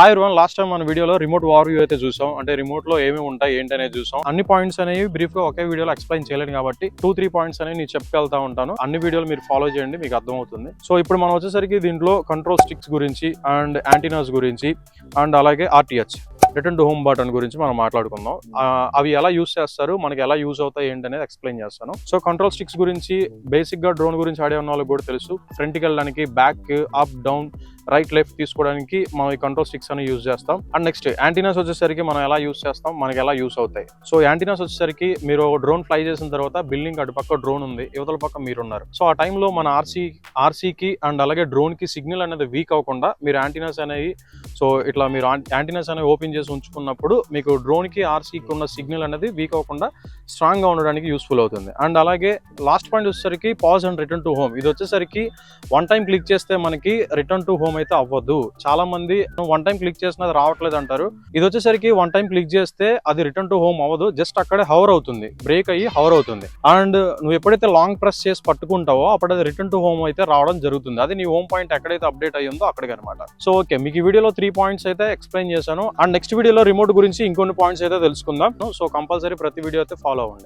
Hi one last time మన వీడియోలో remote war view అయితే చూసాం. అంటే రిమోట్లో ఏమి ఉంటాయి ఏంటి అనేది చూసాం. అన్ని పాయింట్స్ అనేవి బ్రీఫ్గా ఒకే వీడియోలో ఎక్స్ప్లెయిన్ చేయలేను కాబట్టి టూ త్రీ పాయింట్స్ అనేవి నేను చెప్పుకెళ్తా ఉంటాను. అన్ని వీడియోలు మీరు ఫాలో చేయండి మీకు అర్థమవుతుంది. సో ఇప్పుడు మనం వచ్చేసరికి దీంట్లో కంట్రోల్ స్టిక్స్ గురించి అండ్ యాంటీనాస్ గురించి అండ్ అలాగే RTH return to home button గురించి మనం మాట్లాడుకుందాం. ఆ, అవి ఎలా యూస్ చేస్తారు? మనకి ఎలా యూస్ అవుతాయి ఏంటి అనేది ఎక్స్ప్లెయిన్ చేస్తాను. సో కంట్రోల్ స్టిక్స్ గురించి బేసిక్గా డ్రోన్ గురించి ఆడే ఉన్న వాళ్ళకి కూడా తెలుసు. ఫ్రంట్కి వెళ్ళడానికి back up down right left తీసుకోవడానికి మనం ఈ కంట్రోల్ స్టిక్స్ అని యూజ్ చేస్తాం. అండ్ నెక్స్ట్ యాంటీనాస్ వచ్చేసరికి మనం ఎలా యూస్ చేస్తాం? మనకి ఎలా యూస్ అవుతాయి? సో యాంటీనాస్ వచ్చేసరికి మీరు డ్రోన్ ఫ్లై చేసిన తర్వాత బిల్డింగ్ అటు పక్క డ్రోన్ ఉంది. యువతల పక్క మీరు ఉన్నారు సో ఆ టైంలో మన ఆర్సీ ఆర్సీకి అండ్ అలాగే డ్రోన్కి సిగ్నల్ అనేది వీక్ అవ్వకుండా మీరు యాంటీనాస్ అనేవి సో ఇట్లా మీరు యాంటీనాస్ అనేవి ఓపెన్ చేసి ఉంచుకున్నప్పుడు మీకు డ్రోన్కి ఆర్సీకి ఉన్న సిగ్నల్ అనేది వీక్ అవ్వకుండా స్ట్రాంగ్గా ఉండడానికి యూస్ఫుల్ అవుతుంది. అండ్ అలాగే లాస్ట్ పాయింట్ వచ్చేసరికి pause and return to home. ఇది వచ్చేసరికి వన్ టైం క్లిక్ చేస్తే మనకి రిటర్న్ టు హోమ్ అయితే అవ్వదు. చాలా మంది వన్ టైం క్లిక్ చేసినా అది రావట్లేదు అంటారు. ఇది వచ్చేసరికి వన్ టైం క్లిక్ చేస్తే అది రిటర్న్ టు హోమ్ అవ్వదు. జస్ట్ అక్కడే హవర్ అవుతుంది. బ్రేక్ అయ్యి హవర్ అవుతుంది. అండ్ నువ్వు ఎప్పుడైతే లాంగ్ ప్రెస్ చేసి పట్టుకుంటావో అప్పుడు అది రిటర్న్ టు హోమ్ అయితే అయితే రావడం జరుగుతుంది. అది నీ హోమ్ పాయింట్ ఎక్కడైతే అప్డేట్ అయ్యిందో అక్కడికి అనమాట సో ఓకే మీకు ఈ వీడియోలో త్రీ పాయింట్స్ అయితే ఎక్స్ప్లెయిన్ చేశాను. అండ్ నెక్స్ట్ వీడియోలో రిమోట్ గురించి ఇంకొన్ని పాయింట్స్ అయితే తెలుసుకుందాం. సో కంపల్సరీ ప్రతి వీడియో అయితే ఫాలో అవ్వండి.